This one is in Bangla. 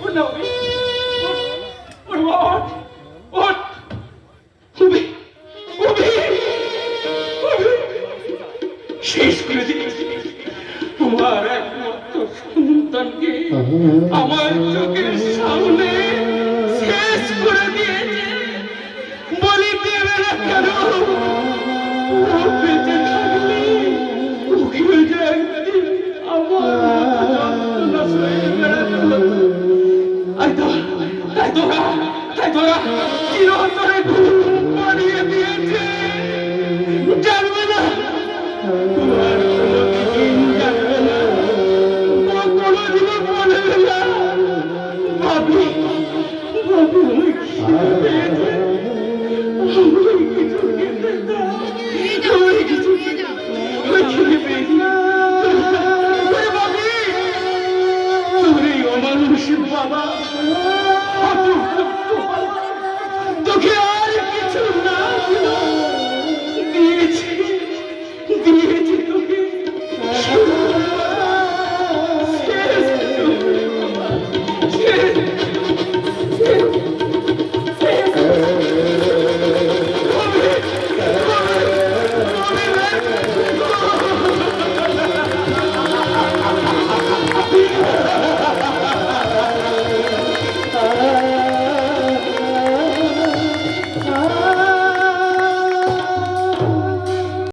Wouldn't have শেষ করে দিয়েছি তোমার একমাত্র সন্তানকে আমার চোখের সামনে শেষ করে দিয়েছে বলি দেবে না কেন বেঁচে থাকলে যে একদিন আমার। তাই তোরা তাই তোরা চিরন্তন Thank you.